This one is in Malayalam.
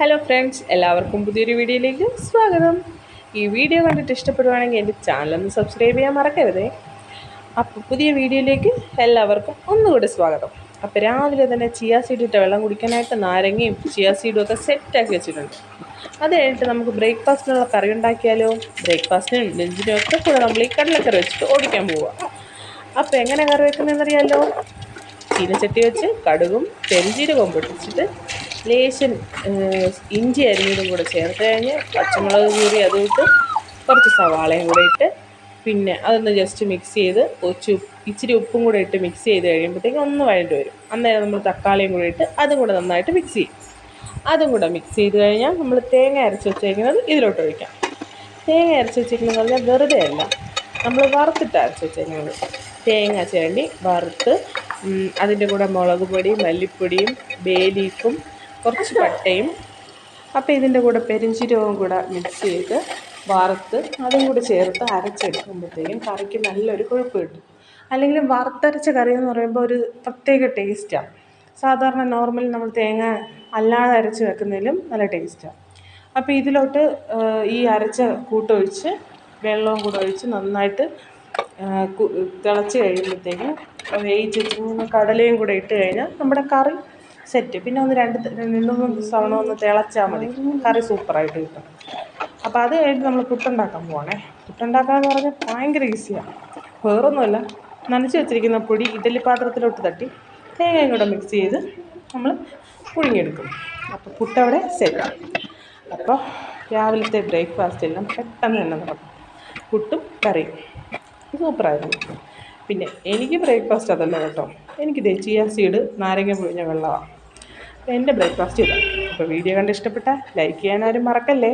ഹലോ ഫ്രണ്ട്സ് എല്ലാവർക്കും പുതിയൊരു വീഡിയോയിലേക്ക് സ്വാഗതം. ഈ വീഡിയോ കണ്ടിട്ട് ഇഷ്ടപ്പെടുവാണെങ്കിൽ എന്റെ ചാനലൊന്ന് സബ്സ്ക്രൈബ് ചെയ്യാൻ മറക്കരുതേ. അപ്പോൾ പുതിയ വീഡിയോയിലേക്ക് എല്ലാവർക്കും ഒന്നുകൂടി സ്വാഗതം. അപ്പോൾ രാവിലെ തന്നെ ചിയാ സീഡ് ഇട്ട വെള്ളം കുടിക്കാനായിട്ട് നാരങ്ങയും ചിയാ സീഡും ഒക്കെ സെറ്റാക്കി വെച്ചിട്ടുണ്ട്. അത് കഴിഞ്ഞിട്ട് നമുക്ക് ബ്രേക്ക്ഫാസ്റ്റിനുള്ള കറി ഉണ്ടാക്കിയാലോ? ബ്രേക്ക്ഫാസ്റ്റിനും ലഞ്ചിനും ഒക്കെ കൂടെ നമ്മൾ ഈ കടലക്കറി വെച്ചിട്ട് ഓടിക്കാൻ പോവുക. അപ്പോൾ എങ്ങനെ കറി വെക്കുന്നതെന്നറിയാലോ? ചീനച്ചട്ടി വെച്ച് കടുകും പെരുംജീരകവും പൊട്ടിച്ചിട്ട് ലേശം ഇഞ്ചി അരിഞ്ഞതും കൂടെ ചേർത്ത് കഴിഞ്ഞ് പച്ചമുളക് കൂടി അതും ഇട്ട് കുറച്ച് സവാളയും കൂടെ ഇട്ട് പിന്നെ അതൊന്ന് ജസ്റ്റ് മിക്സ് ചെയ്ത് കുറച്ച് ഇച്ചിരി ഉപ്പും കൂടെ ഇട്ട് മിക്സ് ചെയ്ത് കഴിയുമ്പോഴത്തേക്കും ഒന്ന് വഴണ്ട് വരും. അന്നേരം നമ്മൾ തക്കാളിയും കൂടെ ഇട്ട് അതും കൂടെ നന്നായിട്ട് മിക്സ് ചെയ്യും. അതും കൂടെ മിക്സ് ചെയ്ത് കഴിഞ്ഞാൽ നമ്മൾ തേങ്ങ അരച്ച് വെച്ചേക്കുന്നത് ഇതിലോട്ട് ഒഴിക്കാം. തേങ്ങ അരച്ച് വെച്ചേക്കുന്നത് പറഞ്ഞാൽ വെറുതെ അല്ല നമ്മൾ വറുത്തിട്ട് അരച്ച് വെച്ചേക്കുന്നത്. തേങ്ങ ചേണ്ടി വറുത്ത് അതിന്റെ കൂടെ മുളക് പൊടി മല്ലിപ്പൊടിയും ബേ ലീഫും കുറച്ച് പട്ടയും. അപ്പോൾ ഇതിന്റെ കൂടെ പെരിഞ്ചീരകവും കൂടെ മിക്സ് ചെയ്ത് വറുത്ത് അതും കൂടെ ചേർത്ത് അരച്ചെടുക്കുമ്പോഴത്തേക്കും കറിക്ക് നല്ലൊരു കൊഴുപ്പ് കിട്ടും. അല്ലെങ്കിൽ വറുത്തരച്ച കറി എന്ന് പറയുമ്പോൾ ഒരു പ്രത്യേക ടേസ്റ്റാണ് സാധാരണ നോർമൽ നമ്മൾ തേങ്ങ അല്ലാതെ അരച്ച് വെക്കുന്നതിലും നല്ല ടേസ്റ്റാണ് അപ്പോൾ ഇതിലോട്ട് ഈ അരച്ച കൂട്ടൊഴിച്ച് വെള്ളവും കൂടെ ഒഴിച്ച് നന്നായിട്ട് തിളച്ച് കഴിയുമ്പോഴത്തേക്കും വേവിച്ച് വെച്ചിരിക്കുന്ന കടലയും കൂടെ ഇട്ട് കഴിഞ്ഞാൽ നമ്മുടെ കറി സെറ്റ് പിന്നെ ഒന്ന് രണ്ട് രണ്ട് മൂന്ന് തവണ ഒന്ന് തിളച്ചാൽ മതി. കറി സൂപ്പറായിട്ട് കിട്ടും. അപ്പോൾ അത് കഴിഞ്ഞ് നമ്മൾ പുട്ടുണ്ടാക്കാൻ പോവാണേ. പുട്ടുണ്ടാക്കാന്ന് പറഞ്ഞാൽ ഭയങ്കര ഈസിയാണ് വേറൊന്നുമല്ല. നനച്ച് വെച്ചിരിക്കുന്ന പൊടി ഇഡലി പാത്രത്തിലോട്ട് തട്ടി തേങ്ങയും കൂടെ മിക്സ് ചെയ്ത് നമ്മൾ പുഴുങ്ങിയെടുക്കും. അപ്പോൾ പുട്ടവിടെ സെറ്റ് അപ്പോൾ രാവിലത്തെ ബ്രേക്ക്ഫാസ്റ്റ് എല്ലാം പെട്ടെന്ന് തന്നെ നടക്കും. പുട്ടും കറിയും. സൂപ്പറായിരുന്നു പിന്നെ എനിക്ക് ബ്രേക്ക്ഫാസ്റ്റ് അതല്ല കേട്ടോ. എനിക്ക് ചിയ സീഡ് നാരങ്ങ പുഴിഞ്ഞ വെള്ളമാണ് എന്റെ ബ്രേക്ക്ഫാസ്റ്റ് ഇതാണ് അപ്പോൾ വീഡിയോ കണ്ട് ഇഷ്ടപ്പെട്ടാൽ ലൈക്ക് ചെയ്യാൻ ആരും മറക്കല്ലേ?